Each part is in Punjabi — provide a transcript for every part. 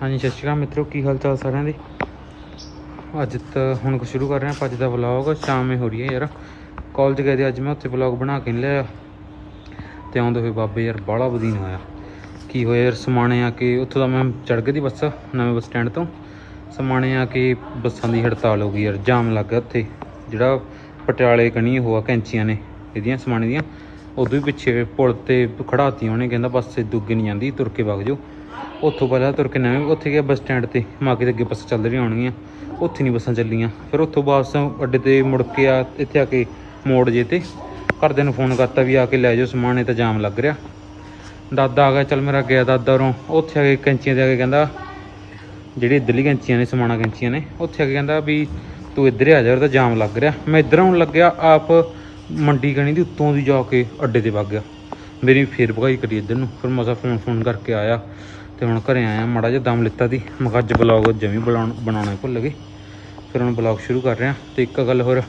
ਹਾਂਜੀ, ਸਤਿ ਸ਼੍ਰੀ ਅਕਾਲ ਮਿੱਤਰੋ, ਕੀ ਹਾਲ ਚਾਲ ਸਾਰਿਆਂ ਦੇ? ਅੱਜ ਤਾਂ ਹੁਣ ਸ਼ੁਰੂ ਕਰ ਰਹੇ ਹਾਂ, ਅੱਜ ਦਾ ਵਲੌਗ ਸ਼ਾਮੇ ਹੋ ਰਹੀ ਹੈ ਯਾਰ। ਕਾਲਜ ਗਏ ਤੇ ਅੱਜ ਮੈਂ ਉੱਥੇ ਵਲੌਗ ਬਣਾ ਕੇ ਨੀ ਲਿਆ। ਤੇ ਆਉਂਦੇ ਹੋਏ ਬਾਬੇ ਯਾਰ, ਬਾਹਲਾ ਬਦੀਨ ਹੋਇਆ। ਕੀ ਹੋਇਆ ਯਾਰ, ਸਮਾਣੇ ਆ ਕੇ ਉੱਥੋਂ ਦਾ ਮੈਂ ਚੜ ਗਈ ਦੀ ਬੱਸ, ਨਵੇਂ ਬੱਸ ਸਟੈਂਡ ਤੋਂ। ਸਮਾਣੇ ਆ ਕੇ ਬੱਸਾਂ ਦੀ ਹੜਤਾਲ ਹੋ ਗਈ ਯਾਰ, ਜਾਮ ਲੱਗ ਗਿਆ ਉੱਥੇ। ਜਿਹੜਾ ਪਟਿਆਲੇ ਕਣੀ ਹੋਆ ਕੈਂਚੀਆਂ ਨੇ, ਇਹਦੀਆਂ, ਸਮਾਣੇ ਦੀਆਂ। ਉਦੋਂ ਹੀ ਪਿੱਛੇ ਪੁਲ ਤੇ ਖੜਾਤੀ ਉਹਨੇ, ਕਹਿੰਦਾ ਬੱਸ ਇਦੋਂ ਨਹੀਂ ਜਾਂਦੀ, ਤੁਰ ਕੇ ਵਗ ਜਾਓ। ਉੱਥੋਂ ਪਹਿਲਾਂ ਤੁਰ ਕੇ ਨਵੇਂ, ਉੱਥੇ ਗਿਆ ਬੱਸ ਸਟੈਂਡ ਤੇ। ਮਾਗੇ ਦੇ ਅੱਗੇ ਬੱਸਾਂ ਚੱਲ ਰਹੀਆਂ ਹੋਣਗੀਆਂ ਉੱਥੇ ਨਹੀਂ ਬੱਸਾਂ ਚੱਲੀਆਂ। ਫਿਰ ਉੱਥੋਂ ਵਾਪਸ ਅੱਡੇ ਤੇ ਮੁੜ ਕੇ ਆ, ਇੱਥੇ ਆ ਕੇ ਮੋੜ ਜੇ ਤੇ ਘਰਦਿਆਂ ਨੂੰ ਫੋਨ ਕਰਤਾ ਵੀ ਆ ਕੇ ਲੈ ਜਾਓ ਸਮਾਨ, ਇਹ ਤਾਂ ਜਾਮ ਲੱਗ ਰਿਹਾ। ਦਾਦਾ ਆ ਗਿਆ, ਚੱਲ ਮੇਰਾ ਗਿਆ ਦਾਦਾ ਉਰੋਂ। ਉੱਥੇ ਆ ਕੇ ਕੈਂਚੀਆਂ ਦੇ ਆ ਕੇ ਕਹਿੰਦਾ, ਜਿਹੜੀ ਇੱਧਰਲੀ ਕੈਂਚੀਆਂ ਨੇ, ਸਮਾਣਾ ਕੈਂਚੀਆਂ ਨੇ, ਉੱਥੇ ਆ ਕੇ ਕਹਿੰਦਾ ਵੀ ਤੂੰ ਇੱਧਰ ਆ ਜਾ ਉਹ ਤਾਂ ਜਾਮ ਲੱਗ ਰਿਹਾ। ਮੈਂ ਇੱਧਰ ਆਉਣ ਲੱਗਿਆ, ਆਪ ਮੰਡੀ ਗਣੀ ਦੀ ਉੱਤੋਂ ਦੀ ਜਾ ਕੇ ਅੱਡੇ ਤੇ ਵਗ ਗਿਆ। ਮੇਰੀ ਫੇਰ ਭਗਾਈ ਕਰੀ ਇੱਧਰ ਨੂੰ। ਫਿਰ ਮਸਾ ਫੋਨ ਫੋਨ ਕਰਕੇ ਆਇਆ। ਤੇ ਹੁਣ ਘਰੇ ਆਇਆ ਮਾੜਾ ਜਿਹਾ ਦਮ ਲਿੱਤਾ ਦੀ। ਮੈਂ ਕਿਹਾ ਅੱਜ ਬਲੌਗ ਜਮੀ ਬਣਾਉਣ ਬਣਾਉਣਾ ਭੁੱਲ ਗਏ ਫਿਰ ਹੁਣ ਬਲੌਗ ਸ਼ੁਰੂ ਕਰ ਰਿਹਾ। ਤੇ ਇੱਕ ਗੱਲ ਹੋਰ,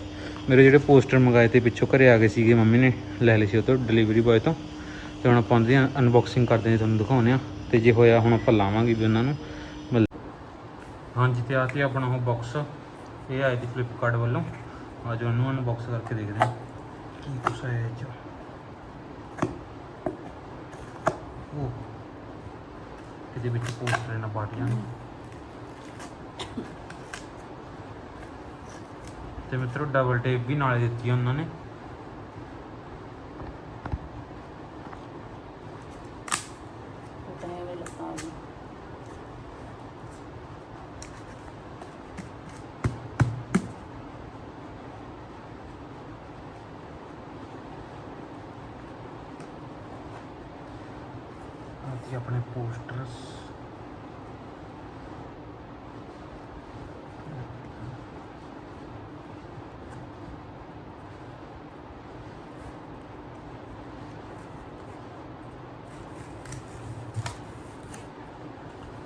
ਮੇਰੇ ਜਿਹੜੇ ਪੋਸਟਰ ਮੰਗਾਏ ਤੇ ਪਿੱਛੋਂ ਘਰੇ ਆ ਗਏ ਸੀਗੇ ਮੰਮੀ ਨੇ, ਲੈ ਲਏ ਸੀ ਉਹ ਤੋਂ ਡਿਲੀਵਰੀ ਬॉय ਤੋਂ। ਤੇ ਹੁਣ ਆਪਾਂ ਉਹਦੀ ਅਨਬਾਕਸਿੰਗ ਕਰਦੇ ਹਾਂ, ਤੁਹਾਨੂੰ ਦਿਖਾਉਂਦੇ ਆ ਤੇ ਜੇ ਹੋਇਆ ਹੁਣ ਆਪਾਂ ਲਾਵਾਂਗੇ ਵੀ ਉਹਨਾਂ ਨੂੰ। ਮਤਲਬ ਹਾਂਜੀ, ਤੇ ਆ ਤੇ ਆਪਣਾ ਉਹ ਬਾਕਸ ਇਹ ਆਏ ਤੇ ਫਲਿੱਪਕਾਰਟ ਵੱਲੋਂ। ਅੱਜ ਉਹਨੂੰ ਅਨਬਾਕਸ ਕਰਕੇ ਦੇਖਦੇ ਹਾਂ। ਕੀ ਕੁਛ ਆਇਆ ਇਹ 'ਚ। ਉਹ ਇਹਦੇ ਵਿੱਚ ਪੋਸਟਰ ਇਹਨਾਂ ਪਾਟ ਜਾਣ ਤੇ ਮਿੱਤਰੋ ਡਬਲ ਟੇਪ ਵੀ ਨਾਲੇ ਦਿੱਤੀ ਉਹਨਾਂ ਨੇ ਉਤਨੇ ਵੇਲੇ ਲਗਾ ਦੀ ਆਹ ਤੇ ਆਪਣੇ ਪੋਸਟਰਸ।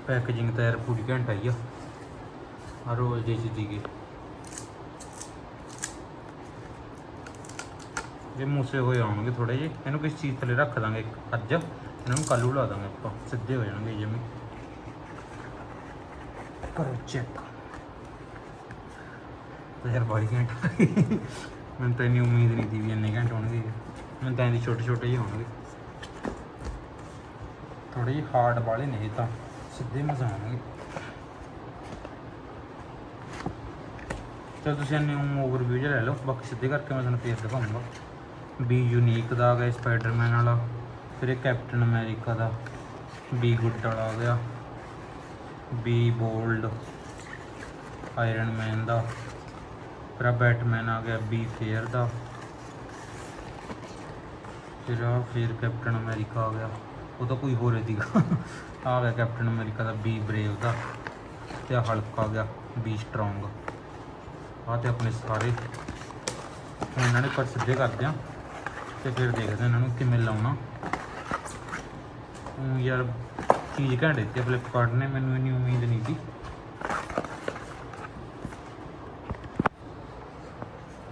ਪੈਕੇਜਿੰਗ ਤਾਂ ਯਾਰ ਪੂਰੀ ਘੰਟਾ ਹੀ ਆ। ਆ ਰੋਜ਼ ਦੇ ਸੀਗੇ ਜੇ ਮੂਸੇ ਹੋਏ ਆਉਣਗੇ ਥੋੜੇ ਜਿਹੇ, ਇਹਨੂੰ ਕਿਸ ਚੀਜ਼ ਥੱਲੇ ਰੱਖ ਦਾਂਗੇ ਇੱਕ ਅੱਜ, ਇਹਨਾਂ ਨੂੰ ਕੱਲੂ ਲਾ ਦਾਂਗੇ ਆਪਾਂ, ਸਿੱਧੇ ਹੋ ਜਾਣਗੇ ਜਿਵੇਂ। ਕਰੋ ਚੈੱਕ। ਯਾਰ ਬਾਈ ਘੰਟਾ। ਮੈਨੂੰ ਤਾਂ ਇੰਨੀ ਉਮੀਦ ਨਹੀਂ ਸੀ ਵੀ ਇੰਨੇ ਘੰਟੇ ਹੋਣਗੇ। ਮੈਨੂੰ ਤਾਂ ਇੰਨੀ ਛੋਟੇ ਛੋਟੇ ਹੀ ਹੋਣਗੇ। ਥੋੜੇ ਜਿਹੇ ਹਾਰਡ ਵਾਲੇ ਨੇ ਇਹ ਤਾਂ, ਸਿੱਧੇ ਮਜ਼ਾ ਚਲ ਤੁਸੀਂ ਇੰਨੀ ਓਵਰਵਿਊ ਜਿਹਾ ਲੈ ਲਓ, ਬਾਕੀ ਸਿੱਧੇ ਕਰਕੇ ਮੈਂ ਤੁਹਾਨੂੰ ਫੇਰ ਦਿਖਾਉਂਗਾ ਬੀ ਯੂਨੀਕ ਦਾ ਆ ਗਿਆ ਸਪਾਈਡਰਮੈਨ ਵਾਲਾ, ਫਿਰ ਇਹ ਕੈਪਟਨ ਅਮਰੀਕਾ ਦਾ ਬੀ ਗੁੱਡ ਵਾਲਾ ਆ ਗਿਆ ਬੀ ਬੋਲਡ ਆਇਰਨ ਮੈਨ ਦਾ, ਫਿਰ ਆ ਬੈਟਮੈਨ ਆ ਗਿਆ ਬੀ ਫੇਅਰ ਦਾ, ਫਿਰ ਆ ਫਿਰ ਕੈਪਟਨ ਅਮਰੀਕਾ ਆ ਗਿਆ, ਉਹ ਤਾਂ ਕੋਈ ਹੋਰ ਹੀ ਸੀਗਾ ਆ ਗਿਆ ਕੈਪਟਨ ਅਮਰੀਕਾ ਦਾ ਬੀ ਬਰੇਵ ਦਾ, ਤੇ ਆ ਹਲਕ ਆ ਗਿਆ ਬੀ ਸਟਰੋਂਗ ਆ ਤੇ ਆਪਣੇ ਸਾਰੇ ਇਹਨਾਂ ਨੇ ਪਰ ਸਿੱਧੇ ਕਰਦੇ ਆ। ਤੇ ਫਿਰ ਦੇਖਦੇ ਇਹਨਾਂ ਨੂੰ ਕਿਵੇਂ ਲਾਉਣਾ। ਊਂ ਯਾਰ ਚੀਜ਼ ਘੈਂਟ ਦਿੱਤੀ ਫਲਿੱਪਕਾਰਟ ਨੇ, ਮੈਨੂੰ ਇੰਨੀ ਉਮੀਦ ਨਹੀਂ ਸੀ।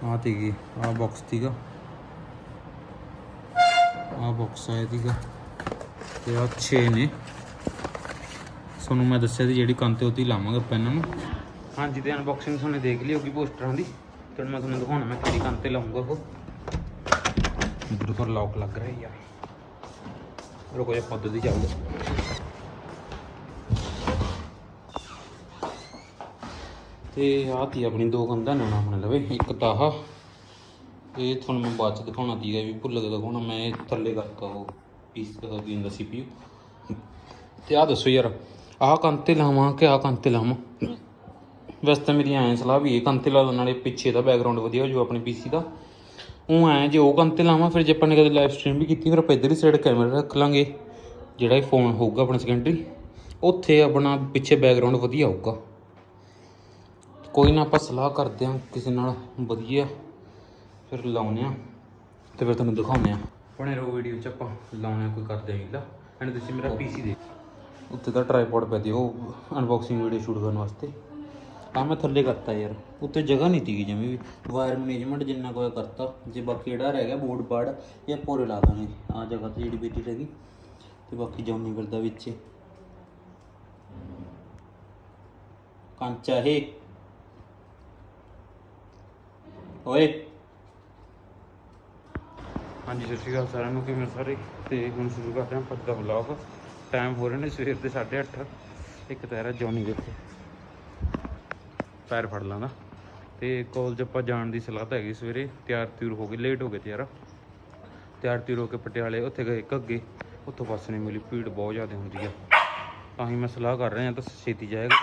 ਆ ਤੀਗੀ ਆ ਬਾਕਸ ਤੀਗਾ ਆ। ਬਾਕਸ ਆਇਆ ਤੀਗਾ ਤੇ ਆ 6 ਨੇ। ਤੁਹਾਨੂੰ ਮੈਂ ਦੱਸਿਆ ਸੀ ਜਿਹੜੀ ਕੰਨ ਤੇ ਉਹਦੀ ਲਾਵਾਂਗਾ ਆਪਾਂ ਇਹਨਾਂ ਨੂੰ। ਹਾਂਜੀ, ਤੇ ਅਨਬਾਕਸਿੰਗ ਤੁਹਾਨੂੰ ਦੇਖ ਲਈ ਹੋਗੀ ਪੋਸਟਰਾਂ ਦੀ। ਤੇ ਮੈਂ ਤੁਹਾਨੂੰ ਦਿਖਾਉਣਾ ਮੈਂ ਕਿਹੜੀ ਕੰਨ ਤੇ ਲਾਉਂਗਾ ਉਹ। ਇਧਰ ਪਰ ਲੌਕ ਲੱਗ ਰਿਹਾ ਯਾਰ ਰੁਕੋ ਜੇ ਪੱਦ ਦੀ ਚੱਲਦਾ ਤੇ ਆਹ ਤੀ ਆਪਣੀ ਦੋ ਕੰਧਾਂ ਨੇ ਆਪਣੇ ਲਵੇ, ਇੱਕ ਤਾਂ ਆਹ। ਇਹ ਤੁਹਾਨੂੰ ਮੈਂ ਬਾਅਦ ਚ ਦਿਖਾਉਣਾ ਦੀਗਾ ਵੀ ਭੁੱਲ ਗਿਆ ਦਿਖਾਉਣਾ, ਮੈਂ ਇਹ ਥੱਲੇ ਕਰਤਾ ਉਹ ਪੀਸ ਦੀ ਹੁੰਦਾ CPU ਤੇ ਆਹ ਦੱਸੋ ਯਾਰ, ਆਹ ਕੰਧ ਤੇ ਲਾਵਾਂ ਕਿ ਆਹ ਕੰਧ ਤੇ ਲਾਵਾਂ? ਵੈਸੇ ਤਾਂ ਮੇਰੀ ਐਂ ਸਲਾਹ ਵੀ ਇਹ ਕੰਨ ਤੇ ਲਾ ਦੋ ਨਾਲੇ ਪਿੱਛੇ ਦਾ ਬੈਕਗ੍ਰਾਉਂਡ ਵਧੀਆ ਹੋ ਜਾਊ ਆਪਣੇ ਪੀਸੀ ਦਾ। ਉਹ ਐਂ ਜੇ ਉਹ ਕੰਨ ਤੇ ਲਾਵਾਂ ਫਿਰ ਜੇ ਆਪਾਂ ਨੇ ਕਦੇ ਲਾਈਵ ਸਟ੍ਰੀਮ ਵੀ ਕੀਤੀ ਫਿਰ ਆਪਾਂ ਇੱਧਰ ਹੀ ਸਾਈਡ ਕੈਮਰਾ ਰੱਖ ਲਾਂਗੇ। ਜਿਹੜਾ ਇਹ ਫੋਨ ਹੋਊਗਾ ਆਪਣਾ ਸੈਕੰਡਰੀ ਉੱਥੇ ਆਪਣਾ ਪਿੱਛੇ ਬੈਕਗ੍ਰਾਉਂਡ ਵਧੀਆ ਆਊਗਾ ਕੋਈ ਨਾ ਆਪਾਂ ਸਲਾਹ ਕਰਦੇ ਹਾਂ ਕਿਸੇ ਨਾਲ ਵਧੀਆ। ਫਿਰ ਲਾਉਨੇ ਆ ਤੇ ਫਿਰ ਤੁਹਾਨੂੰ ਦਿਖਾਉਂਦੇ ਆ। ਬਣੇ ਰਹੋ ਵੀਡੀਓ ਚ ਆਪਾਂ ਲਾਉਣੇ ਆ ਕੋਈ ਕਰਦੇ ਹੀਲਾ। ਐਂਡ ਤੁਸੀਂ ਮੇਰਾ ਪੀਸੀ ਦੇ। ਉੱਤੇ ਤਾਂ ਟ੍ਰਾਈਪੋਡ ਪੈ ਦੀ ਉਹ ਅਨਬਾਕਸਿੰਗ ਵੀਡੀਓ ਸ਼ੂਟ ਕਰਨ ਵਾਸਤੇ। ਆ ਮੈਂ ਥੱਲੇ ਕਰਤਾ ਯਾਰ। ਉੱਤੇ ਜਗ੍ਹਾ ਨਹੀਂ ਤੀਗੀ ਜਿਵੇਂ ਵੀ। ਵਾਇਰ ਮੈਨੇਜਮੈਂਟ ਜਿੰਨਾ ਕੋਈ ਕਰਤਾ। ਜੇ ਬਾਕੀ ਜਿਹੜਾ ਰਹਿ ਗਿਆ ਬੋਰਡ ਪਾੜ ਇਹ ਪੂਰੇ ਲਾ ਦਾਂਗੇ। ਆ ਜਗ੍ਹਾ ਤੇ ਜਿਹੜੀ ਬੇਟੀ ਰਹਿ ਗਈ। ਤੇ ਬਾਕੀ ਜੌਨੀ ਫਿਰਦਾ ਵਿੱਚ ਕੰਚਾ ਇਹ। ਓਏ। ਹਾਂਜੀ, ਸਤਿ ਸ਼੍ਰੀ ਅਕਾਲ ਸਾਰਿਆਂ ਨੂੰ। ਕਿਵੇਂ ਸਾਰੇ? ਤੇ ਹੁਣ ਸ਼ੁਰੂ ਕਰਦੇ ਹਾਂ ਪੱਜ ਦਾ ਵਲੌਗ ਟਾਈਮ ਹੋ ਰਹੇ ਨੇ ਸਵੇਰ ਦੇ 8:30 ਇੱਕ ਤੇਰਾ ਜੌਨੀ ਦੇਖੋ ਪੈਰ ਫੜ ਲਾਂਗਾ ਤੇ ਕਾਲਜ ਆਪਾਂ ਜਾਣ ਦੀ ਸਲਾਹ ਤਾਂ ਹੈਗੀ ਸਵੇਰੇ। ਤਿਆਰ ਤਿਉਰ ਹੋ ਗਏ ਲੇਟ ਹੋ ਗਏ ਤੇ ਯਾਰ ਤਿਆਰ ਤਿਉਰ ਹੋ ਕੇ ਪਟਿਆਲੇ, ਉੱਥੇ ਗਏ ਘੱਗੇ ਉੱਥੋਂ ਬੱਸ ਨਹੀਂ ਮਿਲੀ, ਭੀੜ ਬਹੁਤ ਜ਼ਿਆਦਾ ਹੁੰਦੀ ਆ। ਤਾਂ ਹੀ ਮੈਂ ਸਲਾਹ ਕਰ ਰਿਹਾ ਤਾਂ ਛੇਤੀ ਜਾਏਗਾ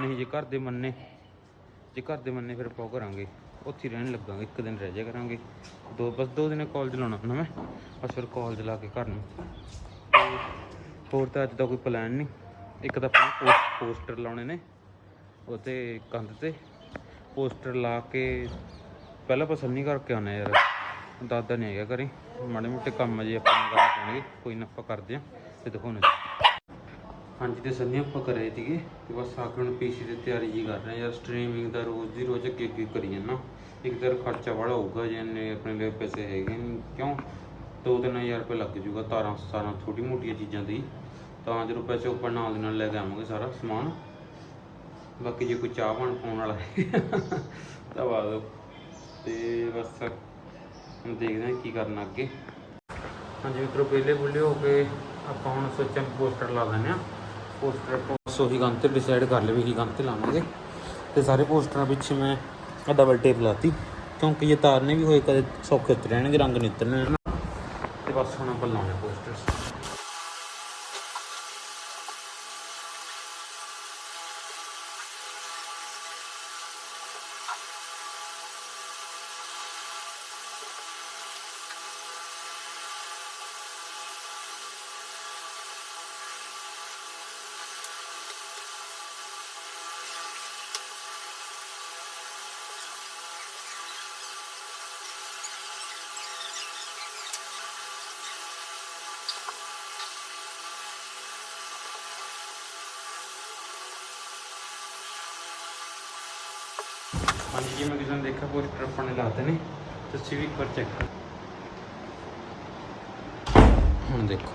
ਨਹੀਂ ਜੇ ਘਰ ਦੇ ਮੰਨੇ, ਜੇ ਘਰ ਦੇ ਮੰਨੇ ਫਿਰ ਆਪਾਂ ਕਰਾਂਗੇ। ਉੱਥੇ ਹੀ ਰਹਿਣ ਲੱਗਾਂਗੇ, ਇੱਕ ਦਿਨ ਰਹਿ ਜਾ ਕਰਾਂਗੇ। ਦੋ, ਬਸ ਦੋ ਦਿਨ ਕਾਲਜ ਲਾਉਣਾ ਹੁੰਦਾ ਮੈਂ, ਬਸ ਫਿਰ ਕਾਲਜ ਲਾ ਕੇ ਘਰ ਨੂੰ। ਹੋਰ ਤਾਂ ਅੱਜ ਦਾ ਕੋਈ ਪਲਾਨ ਨਹੀਂ। ਇੱਕ ਤਾਂ ਆਪਾਂ ਪੋਸਟਰ ਲਾਉਣੇ ਨੇ। ਉਤੇ ਕੰਧ ਤੇ ਪੋਸਟਰ ਲਾ ਕੇ ਪਹਿਲਾਂ ਪਸੰਦ ਕਰਕੇ ਆਉਣਾ ਯਾਰ। ਦਾਦਾ ਨਹੀਂ ਹੈਗਾ ਘਰੇ। ਮਾੜੇ ਮੋਟੇ ਕੰਮ ਜੇ ਆਪਾਂ ਨੂੰ ਕਰਨੇ ਪੈਣਗੇ, ਕੋਈ ਨਾ ਆਪਾਂ ਕਰਦੇ ਆ ਤੇ ਦਿਖਾਉਣੇ ਹਾਂਜੀ ਤੇ ਸੰਨੀ ਆਪਾਂ ਕਰੇ ਸੀਗੇ ਤੇ ਬਸ ਆ ਕੇ ਹੁਣ ਪੀਸੀ ਦੀ ਤਿਆਰੀ ਜੀ ਕਰ ਰਹੇ ਹਾਂ ਯਾਰ। ਸਟ੍ਰੀਮਿੰਗ ਦਾ ਰੋਜ਼ ਦੀ ਰੋਜ਼ ਅੱਗੇ ਅੱਗੇ ਕਰੀ ਜਾਂਦਾ। ਇੱਕ ਤਾਂ ਖਰਚਾ ਵਾਲਾ ਹੋਊਗਾ ਜੇ ਇੰਨੇ ਆਪਣੇ ਲਈ ਪੈਸੇ ਹੈਗੇ ਨਹੀਂ ਕਿਉਂ? 2-3000 ਰੁਪਏ ਲੱਗ ਜੂਗਾ ਤਾਰਾਂ ਸਾਰਾਂ ਛੋਟੀ ਮੋਟੀਆਂ ਚੀਜ਼ਾਂ ਦੀ। ਤਾਂ ਜਦੋਂ ਪੈਸੇ ਉੱਪਰ ਨਾਲ ਦੇ ਨਾਲ ਲੈ ਕੇ ਆਵਾਂਗੇ ਸਾਰਾ ਸਮਾਨ। ਬਾਕੀ ਜੇ ਕੋਈ ਚਾਹ ਬਣ ਪਾਉਣ ਵਾਲਾ ਹੈ, ਤਾਂ ਵਾ ਦਿਓ। ਤੇ ਬਸ, ਹੁਣ ਦੇਖਦੇ ਹਾਂ ਕੀ ਕਰਨਾ ਅੱਗੇ। ਹਾਂਜੀ ਮਿੱਤਰੋ, ਪਹਿਲੇ ਬੁੱਲੇ ਹੋ ਕੇ ਆਪਾਂ ਹੁਣ ਸੋਚਾਂ ਪੋਸਟਰ ਲਾ ਦਿੰਦੇ ਆ ਪੋਸਟਰ ਆਪਾਂ ਸੋਹੀ ਗੰਨ ਤੇ ਡਿਸਾਈਡ ਕਰ ਲਿਆ ਵੀ ਕੀ ਗੰਨ ਤੇ ਲਾਵਾਂਗੇ। ਤੇ ਸਾਰੇ ਪੋਸਟਰਾਂ ਪਿੱਛੇ ਮੈਂ ਆ ਡਬਲ ਟੇਪ ਲਾਤੀ। ਕਿਉਂਕਿ ਇਹ ਤਾਰਨੇ ਵੀ ਹੋਏ, ਕਦੇ ਸੌਖੇ ਉਤਰ ਰਹਿਣਗੇ, ਰੰਗ ਨਹੀਂ ਨਾ ਤੇ ਬਸ ਹੁਣ ਆਪਾਂ ਲਾਉਣੇ ਪੋਸਟਰਸ। ਹਾਂਜੀ ਜਿਵੇਂ ਕਿਸੇ ਨੇ ਦੇਖਿਆ ਪੋਸਟਰ ਆਪਾਂ ਨੇ ਲਾਤੇ ਨੇ। ਤੁਸੀਂ ਵੀ ਇੱਕ ਵਾਰ ਚੈੱਕ ਕਰੋ। ਹੁਣ ਦੇਖੋ।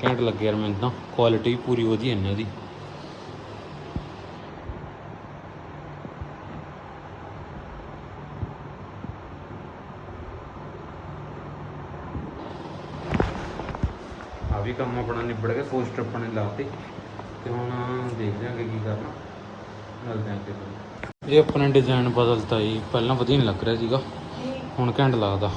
ਕੈਂਟ ਲੱਗੇ ਯਾਰ ਮੈਨੂੰ ਤਾਂ। ਕੁਆਲਿਟੀ ਪੂਰੀ ਵਧੀਆ ਇਹਨਾਂ ਦੀ। ਆ ਵੀ ਕੰਮ ਆਪਣਾ ਨਿਬੜ ਗਿਆ ਪੋਸਟਰ ਆਪਾਂ ਨੇ ਲਾਤੇ ਤੇ ਹੁਣ ਦੇਖਦੇ ਹਾਂ ਕੀ ਕਰਨਾ। ਮਿਲਦੇ ਹਾਂ ਅੱਗੇ ਇਹ ਆਪਣਾ ਡਿਜ਼ਾਈਨ ਬਦਲਤਾ ਜੀ ਪਹਿਲਾਂ ਵਧੀਆ ਨਹੀਂ ਲੱਗ ਰਿਹਾ ਸੀਗਾ ਹੁਣ ਘੈਂਟ ਲੱਗਦਾ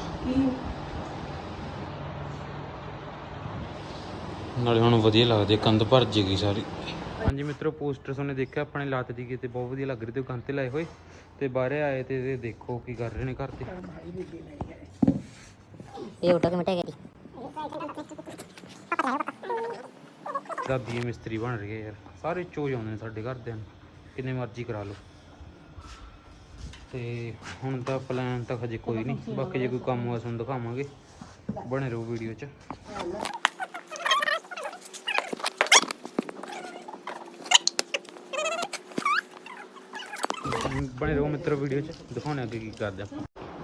ਨਾਲੇ ਹੁਣ ਵਧੀਆ ਲੱਗਦੀ ਹੈ, ਕੰਧ ਭਰ ਜੇਗੀ ਸਾਰੀ ਹਾਂਜੀ ਮਿੱਤਰੋ ਪੋਸਟਰਸ ਉਹਨੇ ਦੇਖਿਆ ਆਪਣੇ ਲਾਤ ਦੀ ਤੇ ਬਹੁਤ ਵਧੀਆ ਲੱਗ ਰਹੇ ਤੇ ਕੰਧ ਤੇ ਲਾਏ ਹੋਏ ਤੇ ਬਾਹਰੇ ਆਏ ਤੇ ਇਹ ਦੇਖੋ ਕੀ ਕਰ ਰਹੇ ਨੇ ਘਰ ਤੇ ये उठो के मिटाई गई ਦਾਦੀ ਇਹ ਮਿਸਤਰੀ ਬਣ ਰਹੀ ਹੈ ਯਾਰ ਸਾਰੇ ਚੋਜ ਆਉਂਦੇ ਨੇ ਸਾਡੇ ਘਰ ਦੇ ਨੂੰ ਕਿੰਨੇ ਮਰਜ਼ੀ ਕਰਾ ਲਓ। ਤੇ ਹੁਣ ਤਾਂ ਪਲਾਨ ਤਾਂ ਹਜੇ ਕੋਈ ਨਹੀਂ। ਬਾਕੀ ਜੇ ਕੋਈ ਕੰਮ ਹੋਇਆ ਤੁਹਾਨੂੰ ਦਿਖਾਵਾਂਗੇ। ਬਣੇ ਰਹੋ ਵੀਡੀਓ 'ਚ। ਬਣੇ ਰਹੋ ਮਿੱਤਰ ਵੀਡੀਓ 'ਚ। ਦਿਖਾਉਣੇ ਅੱਗੇ ਕੀ ਕਰਦੇ ਆਪਾਂ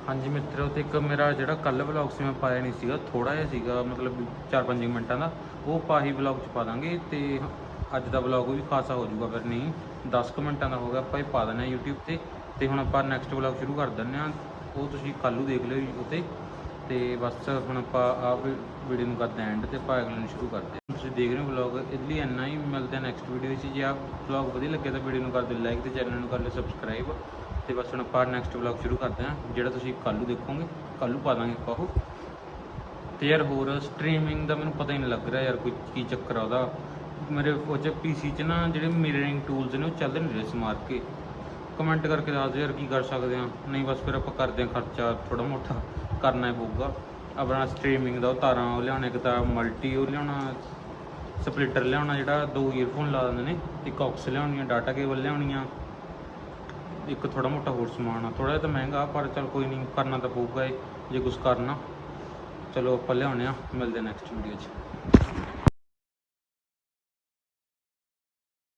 ਹਾਂਜੀ ਮਿੱਤਰੋ, ਤੇ ਇੱਕ ਮੇਰਾ ਜਿਹੜਾ ਕੱਲ ਵਲੌਗ ਸੀ, ਮੈਂ ਪਾਇਆ ਨਹੀਂ ਸੀਗਾ। ਥੋੜਾ ਜਿਹਾ ਸੀਗਾ, ਮਤਲਬ 4-5 ਮਿੰਟਾਂ ਦਾ। ਉਹ ਪਾਹੀ ਵਲੌਗ 'ਚ ਪਾ ਦਾਂਗੇ। ਤੇ ਅੱਜ ਦਾ ਵਲੌਗ ਵੀ ਖਾਸਾ ਹੋ ਜਾਊਗਾ ਫਿਰ ਨਹੀਂ। 10 ਕੁ ਮਿੰਟਾਂ ਦਾ ਹੋਗਾ ਆਪਾਂ ਇਹ ਪਾ ਦਿੰਦੇ ਹਾਂ YouTube ਤੇ। ਤੇ ਹੁਣ ਆਪਾਂ ਨੈਕਸਟ ਵਲੌਗ ਸ਼ੁਰੂ ਕਰ ਦਿੰਦੇ ਹਾਂ। ਉਹ ਤੁਸੀਂ ਕੱਲ੍ਹ ਨੂੰ ਦੇਖ ਲਿਓ ਉਤੇ ਤੇ। ਬਸ ਹੁਣ ਆਪਾਂ ਆ ਵੀਡੀਓ ਨੂੰ ਕਰਦੇ ਐਂਡ ਤੇ, ਆਪਾਂ ਅਗਲੇ ਨੂੰ ਸ਼ੁਰੂ ਕਰਦੇ ਹਾਂ। ਤੁਸੀਂ ਦੇਖ ਰਹੇ ਹੋ ਵਲੌਗ ਇਹਦੇ ਲਈ ਇੰਨਾ ਹੀ ਮਿਲਦੇ ਆ ਨੈਕਸਟ ਵੀਡੀਓ ਵਿੱਚ। ਜੇ ਆਪ ਵਲੌਗ ਵਧੀਆ ਲੱਗੇ ਤਾਂ ਵੀਡੀਓ ਨੂੰ ਕਰ ਦਿਓ ਲਾਈਕ ਤੇ ਚੈਨਲ ਨੂੰ ਕਰ ਲਿਓ ਸਬਸਕ੍ਰਾਈਬ ਤੇ ਬਸ ਹੁਣ ਆਪਾਂ ਨੈਕਸਟ ਵਲੌਗ ਸ਼ੁਰੂ ਕਰਦੇ ਹਾਂ, ਜਿਹੜਾ ਤੁਸੀਂ ਕੱਲ੍ਹ ਨੂੰ ਦੇਖੋਗੇ। ਕੱਲ੍ਹ ਨੂੰ ਪਾ ਦਾਂਗੇ ਆਪਾਂ ਉਹ। ਤੇ ਯਾਰ ਹੋਰ ਸਟ੍ਰੀਮਿੰਗ ਦਾ ਮੈਨੂੰ ਪਤਾ ਹੀ ਨਹੀਂ ਲੱਗ ਰਿਹਾ ਯਾਰ ਕੋਈ ਕੀ ਚੱਕਰ ਆ ਉਹਦਾ। ਮੇਰੇ ਉਹ 'ਚ ਪੀਸੀ 'ਚ ਨਾ ਜਿਹੜੇ ਮਿਰਰਿੰਗ ਟੂਲਸ ਨੇ, ਉਹ ਚੱਲਦੇ ਨਹੀਂ ਰਹੇ ਸਮਾਰ ਕੇ। ਕਮੈਂਟ ਕਰਕੇ ਦੱਸ ਦਿਓ ਯਾਰ ਕੀ ਕਰ ਸਕਦੇ ਆ। ਨਹੀਂ ਬਸ ਫਿਰ ਆਪਾਂ ਕਰਦੇ ਆ ਖਰਚਾ ਥੋੜਾ ਮੋਟਾ ਕਰਨਾ ਹੀ ਪਊਗਾ। ਆਪਣਾ ਸਟ੍ਰੀਮਿੰਗ ਦਾ ਉਹ ਤਾਰਾਂ, ਉਹ ਲਿਆਉਣਾ ਇੱਕ ਤਾਂ ਮਲਟੀ ਉਹ ਲਿਆਉਣਾ ਸਪਲਿਟਰ ਲਿਆਉਣਾ ਜਿਹੜਾ ਦੋ ਈਅਰਫੋਨ ਲਾ ਦਿੰਦੇ ਨੇ, ਇੱਕ ਆਕਸ ਲਿਆਉਣੀਆਂ ਡਾਟਾ ਕੇਬਲ ਲਿਆਉਣੀਆਂ, ਇੱਕ ਥੋੜਾ ਮੋਟਾ ਹੋਰ ਸਮਾਨ ਆ। ਥੋੜਾ ਜਿਹਾ ਤਾਂ ਮਹਿੰਗਾ, ਪਰ ਚਲ ਕੋਈ ਨਹੀਂ, ਕਰਨਾ ਤਾਂ ਪਊਗਾ ਇਹ ਜੇ ਕੁਝ ਕਰਨਾ। ਚਲੋ ਆਪਾਂ ਲਿਆਉਣੇ ਆ, ਮਿਲਦੇ ਨੈਕਸਟ ਵੀਡੀਓ 'ਚ।